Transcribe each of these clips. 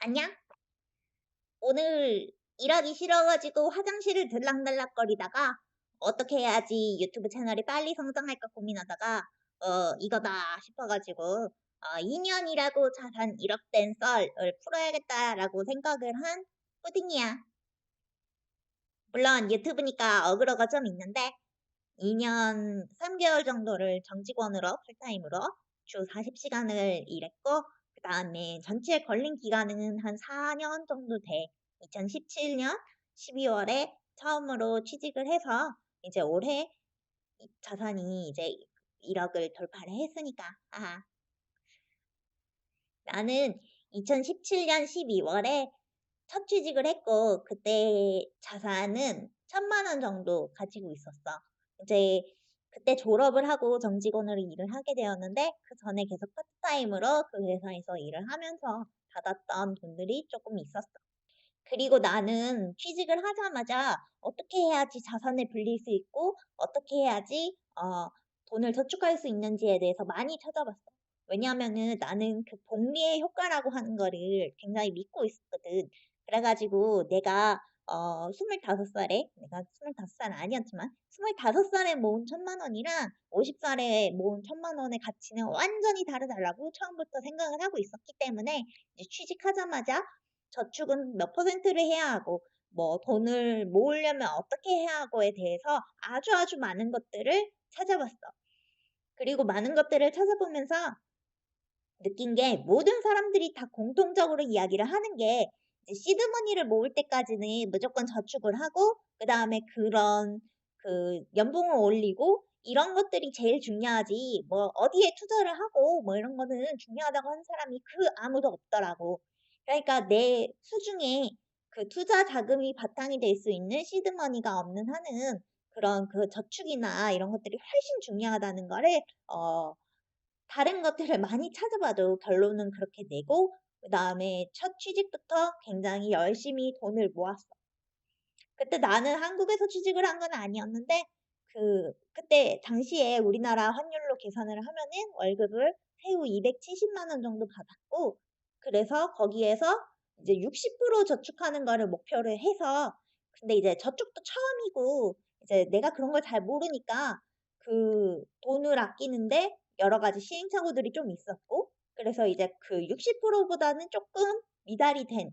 안녕? 오늘 일하기 싫어가지고 화장실을 들락날락거리다가 어떻게 해야지 유튜브 채널이 빨리 성장할까 고민하다가 어 이거다 싶어가지고 어 2년이라고 자산 1억 된 썰을 풀어야겠다라고 생각을 한 푸딩이야. 물론 유튜브니까 어그로가 좀 있는데 2년 3개월 정도를 정직원으로 풀타임으로 주 40시간을 일했고 그 다음에 전체 걸린 기간은 한 4년 정도 돼. 2017년 12월에 처음으로 취직을 해서 이제 올해 이 자산이 이제 1억을 돌파를 했으니까. 아. 나는 2017년 12월에 첫 취직을 했고 그때 자산은 천만 원 정도 가지고 있었어. 이제 그때 졸업을 하고 정직원으로 일을 하게 되었는데 그 전에 계속 파트타임으로 그 회사에서 일을 하면서 받았던 돈들이 조금 있었어. 그리고 나는 취직을 하자마자 어떻게 해야지 자산을 불릴 수 있고 어떻게 해야지 어, 돈을 저축할 수 있는지에 대해서 많이 찾아봤어. 왜냐하면은 나는 그 복리의 효과라고 하는 거를 굉장히 믿고 있었거든. 그래가지고 내가 어, 25살에, 내가 25살 아니었지만, 25살에 모은 천만 원이랑 50살에 모은 천만 원의 가치는 완전히 다르다라고 처음부터 생각을 하고 있었기 때문에, 취직하자마자 저축은 몇 퍼센트를 해야 하고, 뭐, 돈을 모으려면 어떻게 해야 하고에 대해서 아주 아주 많은 것들을 찾아봤어. 그리고 많은 것들을 찾아보면서 느낀 게 모든 사람들이 다 공통적으로 이야기를 하는 게 시드머니를 모을 때까지는 무조건 저축을 하고 그 다음에 그런 그 연봉을 올리고 이런 것들이 제일 중요하지 뭐 어디에 투자를 하고 뭐 이런 거는 중요하다고 하는 사람이 그 아무도 없더라고. 그러니까 내 수중에 그 투자 자금이 바탕이 될 수 있는 시드머니가 없는 한은 그런 그 저축이나 이런 것들이 훨씬 중요하다는 거를 어 다른 것들을 많이 찾아봐도 결론은 그렇게 내고 그 다음에 첫 취직부터 굉장히 열심히 돈을 모았어. 그때 나는 한국에서 취직을 한 건 아니었는데 그 그때 당시에 우리나라 환율로 계산을 하면은 월급을 세후 270만 원 정도 받았고 그래서 거기에서 이제 60% 저축하는 거를 목표를 해서 근데 이제 저축도 처음이고 이제 내가 그런 걸 잘 모르니까 그 돈을 아끼는데 여러 가지 시행착오들이 좀 있었고 그래서 이제 그 60%보다는 조금 미달이 된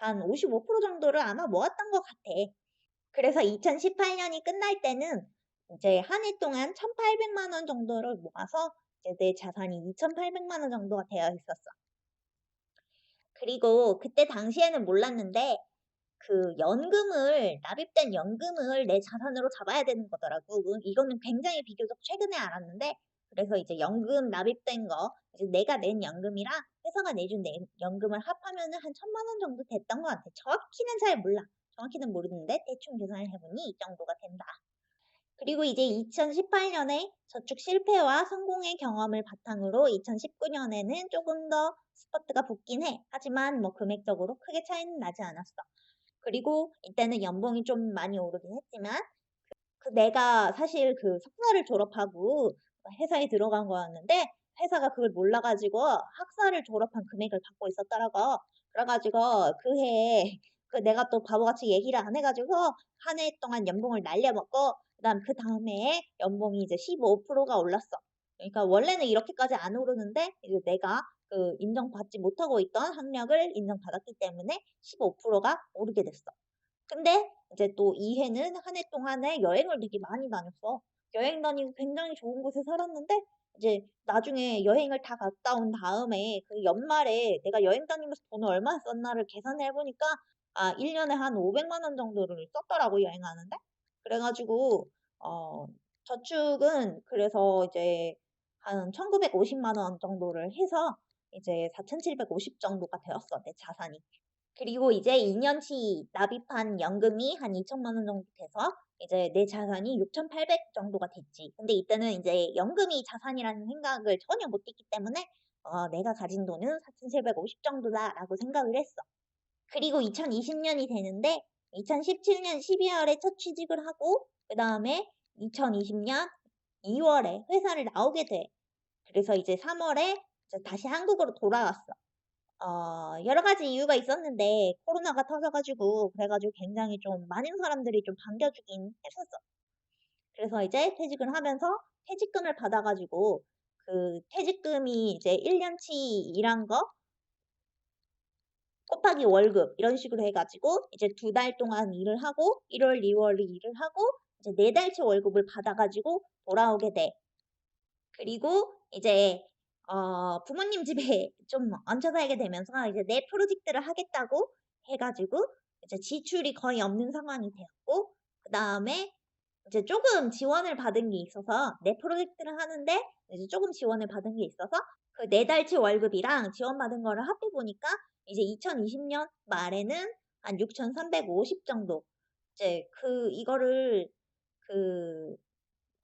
한 55% 정도를 아마 모았던 것 같아. 그래서 2018년이 끝날 때는 이제 한 해 동안 1,800만 원 정도를 모아서 이제 내 자산이 2,800만 원 정도가 되어 있었어. 그리고 그때 당시에는 몰랐는데 그 연금을 납입된 연금을 내 자산으로 잡아야 되는 거더라고. 이거는 굉장히 비교적 최근에 알았는데 그래서 이제 연금 납입된 거 내가 낸 연금이랑 회사가 내준 내 연금을 합하면은 한 천만 원 정도 됐던 것 같아. 정확히는 잘 몰라. 정확히는 모르는데 대충 계산을 해보니 이 정도가 된다. 그리고 이제 2018년에 저축 실패와 성공의 경험을 바탕으로 2019년에는 조금 더 스퍼트가 붙긴 해. 하지만 뭐 금액적으로 크게 차이는 나지 않았어. 그리고 이때는 연봉이 좀 많이 오르긴 했지만 그 내가 사실 그 석사를 졸업하고 회사에 들어간 거였는데 회사가 그걸 몰라가지고 학사를 졸업한 금액을 받고 있었더라고. 그래가지고 그 해에 그 내가 또 바보같이 얘기를 안 해가지고 한 해 동안 연봉을 날려먹고 그다음 그 다음에 연봉이 이제 15%가 올랐어. 그러니까 원래는 이렇게까지 안 오르는데 이제 내가 그 인정받지 못하고 있던 학력을 인정받았기 때문에 15%가 오르게 됐어. 근데 이제 또 이 해는 한 해 동안에 여행을 되게 많이 다녔어. 여행 다니고 굉장히 좋은 곳에 살았는데 이제 나중에 여행을 다 갔다 온 다음에 그 연말에 내가 여행 다니면서 돈을 얼마나 썼나를 계산을 해보니까 아, 1년에 한 500만 원 정도를 썼더라고, 여행하는데. 그래가지고, 어, 저축은 그래서 이제 한 1950만 원 정도를 해서 이제 4750 정도가 되었어, 내 자산이. 그리고 이제 2년치 납입한 연금이 한 2천만 원 정도 돼서 이제 내 자산이 6,800 정도가 됐지. 근데 이때는 이제 연금이 자산이라는 생각을 전혀 못 했기 때문에 어, 내가 가진 돈은 4,750 정도다라고 생각을 했어. 그리고 2020년이 되는데 2017년 12월에 첫 취직을 하고 그 다음에 2020년 2월에 회사를 나오게 돼. 그래서 이제 3월에 이제 다시 한국으로 돌아왔어. 어 여러 가지 이유가 있었는데 코로나가 터져 가지고 그래 가지고 굉장히 좀 많은 사람들이 좀 반겨주긴 했었어. 그래서 이제 퇴직을 하면서 퇴직금을 받아 가지고 그 퇴직금이 이제 1 년치 일한 거 곱하기 월급 이런 식으로 해 가지고 이제 2달 동안 일을 하고 1 월, 2 월에 일을 하고 이제 4 달치 월급을 받아 가지고 돌아오게 돼. 그리고 이제 어 부모님 집에 좀 얹혀 살게 되면서 이제 내 프로젝트를 하겠다고 해 가지고 이제 지출이 거의 없는 상황이 되었고 그 다음에 이제 쪼금 지원을 받은 게 있어서 내 프로젝트를 하는데 이제 쪼금 지원을 받은 게 있어서 그4 달치 월급이랑 지원받은 거를 합해 보니까 이제 2020년 말에는 한 6,350 정도. 이제 그 이거를 그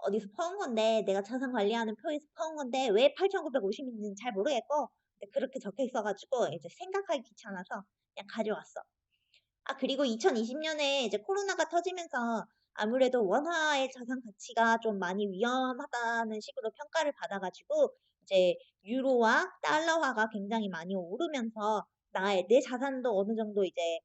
어디서 퍼온 건데 내가 자산 관리하는 표에서 퍼온 건데 왜 8,950 인지는 잘 모르겠고 그렇게 적혀 있어 가지고 이제 생각하기 귀찮아서 그냥 가져왔어. 아 그리고 2020 년에 이제 코로나가 터지면서 아무래도 원화의 자산 가치가 좀 많이 위험하다는 식으로 평가를 받아 가지고 이제 유로와 달러화가 굉장히 많이 오르면서 나의 내 자산도 어느 정도 이제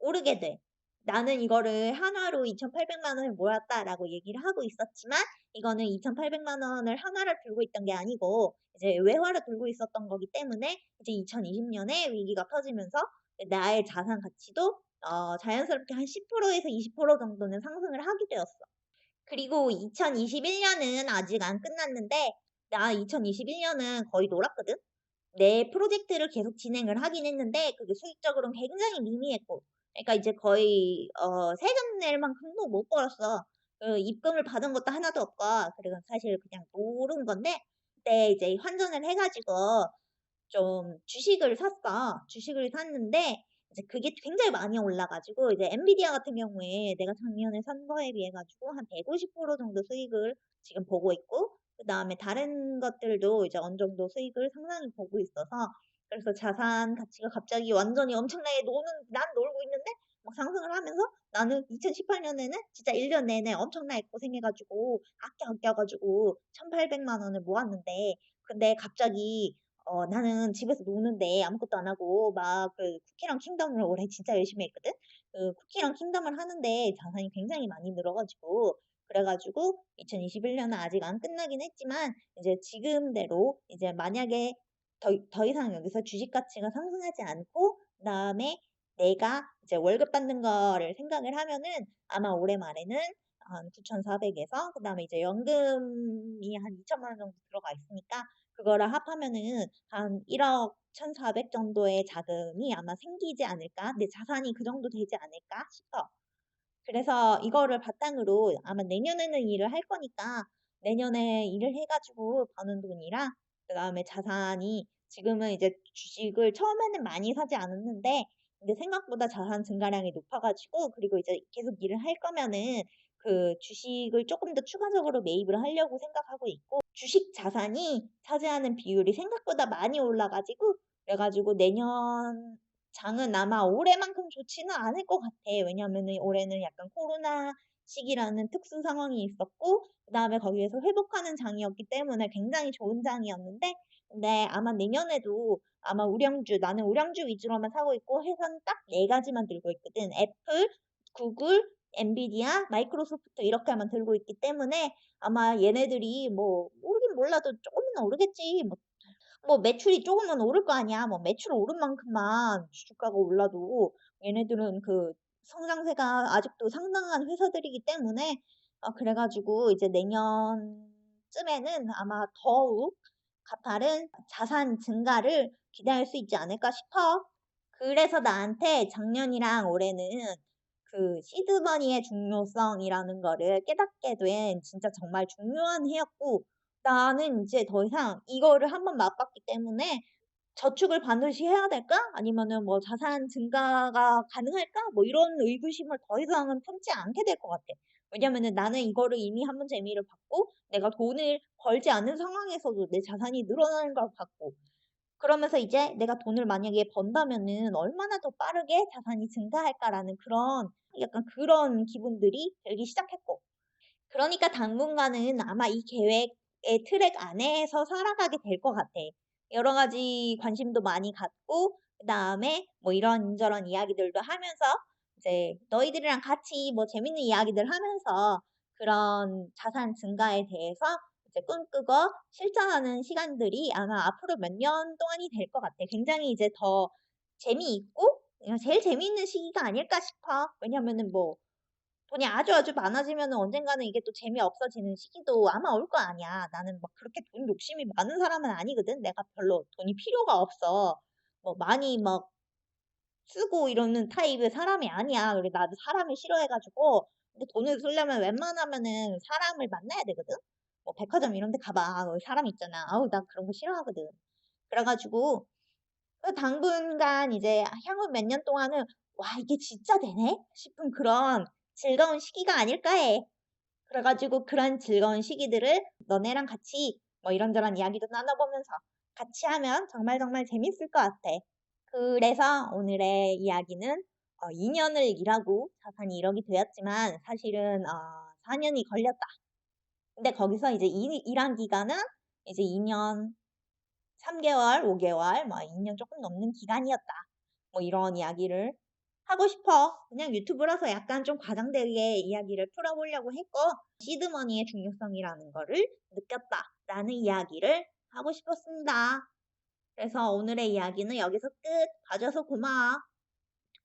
오르게 돼. 나는 이거를 한화로 2,800만 원을 모았다라고 얘기를 하고 있었지만 이거는 2,800만 원을 한화를 들고 있던 게 아니고 이제 외화를 들고 있었던 거기 때문에 이제 2020 년에 위기가 터지면서 나의 자산 가치도 어 자연스럽게 한 10% 에서 20% 정도는 상승을 하게 되었어. 그리고 2021 년은 아직 안 끝났는데 나 2021 년은 거의 놀았거든. 내 프로젝트를 계속 진행을 하긴 했는데 그게 수익적으로는 굉장히 미미했고 그러니까 이제 거의 어 세금 낼 만큼도 못 벌었어. 그 입금을 받은 것도 하나도 없고 그리고 사실 그냥 노른 건데 그때 이제 환전을 해 가지고 좀 주식을 샀어. 주식을 샀는데 이제 그게 굉장히 많이 올라 가지고 이제 엔비디아 같은 경우에 내가 작년에 산 거에 비해 가지고 한 150% 정도 수익을 지금 보고 있고 그 다음에 다른 것들도 이제 어느 정도 수익을 상당히 보고 있어서 그래서 자산 가치가 갑자기 완전히 엄청나게 노는 난 놀고 있는데 막 상승을 하면서 나는 2018 년에는 진짜 1년 내내 엄청나게 고생해 가지고 아껴, 아껴 가지고 1,800만 원을 모았는데 근데 갑자기 어 나는 집에서 노는데 아무것도 안 하고 막 그 쿠키랑 킹덤을 올해 진짜 열심히 했거든. 그 쿠키랑 킹덤을 하는데 자산이 굉장히 많이 늘어 가지고 그래 가지고 2021 년은 아직 안 끝나긴 했지만 이제 지금대로 이제 만약에 더 더 이상 여기서 주식 가치가 상승하지 않고 그다음에 내가 이제 월급 받는 거를 생각을 하면은 아마 올해 말에는 한 9,400 에서 그다음에 이제 연금이 한 2천만 원 정도 들어가 있으니까 그거를 합하면은 한 1억 1,400 정도의 자금이 아마 생기지 않을까? 내 자산이 그 정도 되지 않을까 싶어. 그래서 이거를 바탕으로 아마 내년에는 일을 할 거니까 내년에 일을 해 가지고 버는 돈이랑 그다음에 자산이 지금은 이제 주식을 처음에는 많이 사지 않았는데 근데 생각보다 자산 증가량이 높아 가지고 그리고 이제 계속 일을 할 거면은 그 주식을 쪼끔 더 추가적으로 매입을 하려고 생각하고 있고 주식 자산이 차지하는 비율이 생각보다 많이 올라 가지고 그래 가지고 내년 장은 아마 올해만큼 좋지는 않을 것 같아. 왜냐하면은 올해는 약간 코로나 시기라는 특수 상황이 있었고 그 다음에 거기에서 회복하는 장이었기 때문에 굉장히 좋은 장이었는데 근데 아마 내년에도 아마 우량주 나는 우량주 위주로만 사고 있고 회사는 딱4 가지만 들고 있거든. 애플, 구글, 엔비디아, 마이크로소프트 이렇게만 들고 있기 때문에 아마 얘네들이 뭐 오르긴 몰라도 쪼금은 오르겠지. 뭐 뭐 매출이 조금은 오를 거 아니야. 뭐 매출 오른 만큼만 주가가 올라도 얘네들은 그 성장세가 아직도 상당한 회사들이기 때문에 어 그래 가지고 이제 내년쯤에는 아마 더욱 가파른 자산 증가를 기대할 수 있지 않을까 싶어. 그래서 나한테 작년이랑 올해는 그 시드머니의 중요성이라는 거를 깨닫게 된 진짜 정말 중요한 해였고 나는 이제 더 이상 이거를 한번 맛봤기 때문에 ' 저축을 반드시 해야 될까? 아니면은 뭐 자산 증가가 가능할까?' 뭐 이런 의구심을 더 이상은 품지 않게 될 것 같아. 왜냐면은 나는 이거를 이미 한번 재미를 봤고 내가 돈을 벌지 않는 상황에서도 내 자산이 늘어나는 걸 봤고 그러면서 이제 '내가 돈을 만약에 번다면은 얼마나 더 빠르게 자산이 증가할까.'라는 그런 약간 그런 기분들이 들기 시작했고 그러니까 당분간은 아마 이 계획의 트랙 안에서 살아가게 될 것 같아. 여러 가지 관심도 많이 갖고 그 다음에 뭐 이런저런 이야기들도 하면서 이제 너희들이랑 같이 뭐 재밌는 이야기들 하면서 그런 자산 증가에 대해서 이제 꿈꾸고 실천하는 시간들이 아마 앞으로 몇 년 동안이 될 것 같아. 굉장히 이제 더 재미있고 제일 재미있는 시기가 아닐까 싶어. 왜냐면은 뭐 돈이 아주 아주 많아지면은 언젠가는 이게 또 재미없어지는 시기도 아마 올 거 아니야. 나는 막 그렇게 돈 욕심이 많은 사람은 아니거든. 내가 별로 돈이 필요가 없어. 뭐 많이 막 쓰고 이러는 타입의 사람이 아니야. 그리고 나도 사람을 싫어해 가지고 근데 돈을 쓰려면 웬만하면은 사람을 만나야 되거든. 뭐 백화점 이런 데 가 봐. 거기 사람 있잖아. 아우 나 그런 거 싫어하거든. 그래 가지고 그 당분간 이제 향후 몇 년 동안은 '와 이게 진짜 되네?' 싶은 그런 즐거운 시기가 아닐까 해. 그래 가지고 그런 즐거운 시기들을 너네랑 같이 뭐 이런저런 이야기도 나눠 보면서 같이 하면 정말 정말 재밌을 것 같아. 그래서 오늘의 이야기는 어 2 년을 일하고 자산이 1 억이 되었지만 사실은 어 4 년이 걸렸다. 근데 거기서 이제 일 일한 기간은 이제 2년 3 개월, 5 개월 뭐 2년 쪼끔 넘는 기간이었다. 뭐 이런 이야기를 하고 싶어. 그냥 유튜브라서 약간 좀 과장되게 이야기를 풀어 보려고 했고 시드머니의 중요성이라는 거를 느꼈다라는 이야기를 하고 싶었습니다. 그래서 오늘의 이야기는 여기서 끝. 봐 줘서 고마워.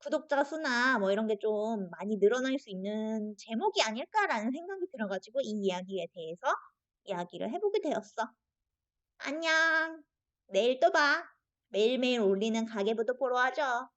구독자 수나 뭐 이런 게 좀 많이 늘어날 수 있는 제목이 아닐까라는 생각이 들어 가지고 이 이야기에 대해서 이야기를 해 보게 되었어. 안녕. 내일 또 봐. 매일매일 올리는 가계부도 보러 와 줘.